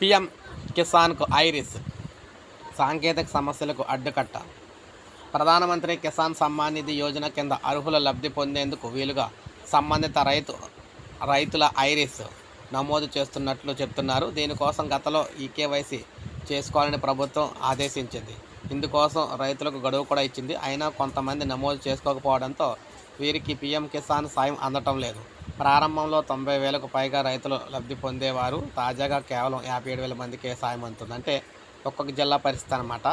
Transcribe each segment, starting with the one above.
PM కిసాన్కు iris సాంకేతిక సమస్యలకు అడ్డుకట్ట. ప్రధానమంత్రి కిసాన్ సమ్మాన్ నిధి యోజన కింద అర్హుల లబ్ధి పొందేందుకు వీలుగా సంబంధిత రైతు రైతుల ఐరిస్ నమోదు చేస్తున్నట్లు చెప్తున్నారు. దీనికోసం గతంలో ఈకేవైసీ చేసుకోవాలని ప్రభుత్వం ఆదేశించింది. ఇందుకోసం రైతులకు గడువు కూడా ఇచ్చింది. అయినా కొంతమంది నమోదు చేసుకోకపోవడంతో వీరికి పీఎం కిసాన్ సాయం అందటం లేదు. ప్రారంభంలో తొంభై వేలకు పైగా రైతులు లబ్ధి పొందేవారు. తాజాగా కేవలం యాభై ఏడు వేల మందికే సాయం అందుతుంది. అంటే ఒక్కొక్క జిల్లా పరిస్థితి అనమాట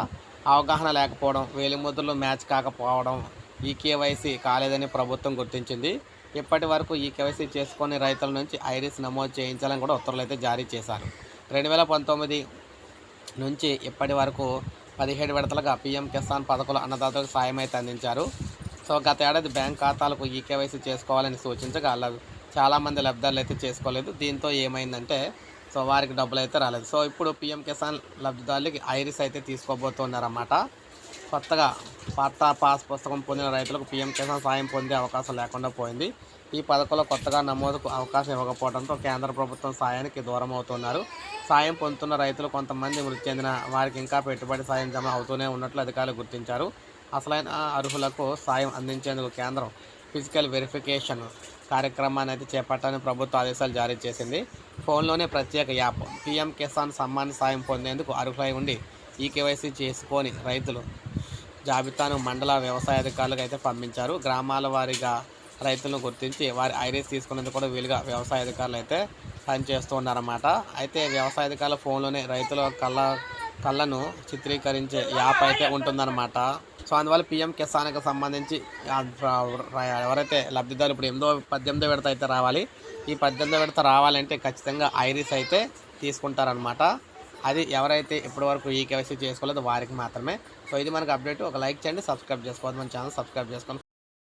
అవగాహన లేకపోవడం వేలిముద్రలు మ్యాచ్ కాకపోవడం ఈ కేవైసీ కాలేదని ప్రభుత్వం గుర్తించింది. ఇప్పటి వరకు ఈ కేవైసీ చేసుకుని రైతుల నుంచి ఐరిస్ నమోదు చేయించాలని కూడా ఉత్తర్వులు అయితే జారీ చేశారు. రెండు వేల పంతొమ్మిది నుంచి ఇప్పటి వరకు పదిహేడు విడతలుగా పీఎం కిసాన్ పథకంలో అన్నదాతలకు సాయం అయితే అందించారు. సో గత ఏడాది బ్యాంక్ ఖాతాలకు ఈ కేవైసీ చేసుకోవాలని సూచించగా ల- చాలామంది లబ్ధాలు అయితే చేసుకోలేదు. దీంతో ఏమైందంటే సో వారికి డబ్బులు అయితే రాలేదు. సో ఇప్పుడు పిఎం కిసాన్ లబ్ధిదారులకి ఐరిస్ అయితే తీసుకోబోతున్నారన్నమాట. కొత్తగా పట్టా పాస్ పుస్తకం పొందిన రైతులకు పీఎం కిసాన్ సాయం పొందే అవకాశం లేకుండా పోయింది. ఈ పథకంలో కొత్తగా నమోదుకు అవకాశం ఇవ్వకపోవడంతో కేంద్ర ప్రభుత్వం సాయానికి దూరం అవుతున్నారు. సాయం పొందుతున్న రైతులు కొంతమంది మృతి చెందిన వారికి ఇంకా పెట్టుబడి సాయం జమ అవుతూనే ఉన్నట్లు అధికారులు గుర్తించారు. అసలైన అర్హులకు సాయం అందించేందుకు కేంద్రం ఫిజికల్ వెరిఫికేషన్ కార్యక్రమాన్ని అయితే చేపట్టాలని ప్రభుత్వ ఆదేశాలు జారీ చేసింది. ఫోన్లోనే ప్రత్యేక యాప్ పీఎం కిసాన్ సమ్మాన్ సాయం పొందేందుకు అర్హులై ఉండి ఈ కేవైసీ చేసుకొని రైతులు జాబితాను మండల వ్యవసాయ అధికారులకు అయితే పంపించారు. గ్రామాల వారీగా రైతులను గుర్తించి వారి ఐరీస్ తీసుకునేందుకు కూడా వీలుగా వ్యవసాయ అధికారులు అయితే పనిచేస్తూ ఉన్నారన్నమాట. అయితే వ్యవసాయ అధికారుల ఫోన్లోనే రైతుల కళ్ళ కళ్ళను చిత్రీకరించే యాప్ అయితే ఉంటుందన్నమాట. సో అందువల్ల పిఎం కిసాన్కి సంబంధించి ఎవరైతే లబ్ధిదారు ఇప్పుడు ఎనిమిదో పద్దెనిమిదో విడత అయితే రావాలి. ఈ పద్దెనిమిదో విడత రావాలంటే ఖచ్చితంగా ఐరిస్ అయితే తీసుకుంటారనమాట అది ఎవరైతే ఇప్పటివరకు ఈ కేవైసీ చేసుకోలేదో వారికి మాత్రమే. సో ఇది మనకు అప్డేట్. ఒక లైక్ చేయండి సబ్స్క్రైబ్ చేసుకోవద్దు మన ఛానల్ సబ్స్క్రైబ్ చేసుకోండి.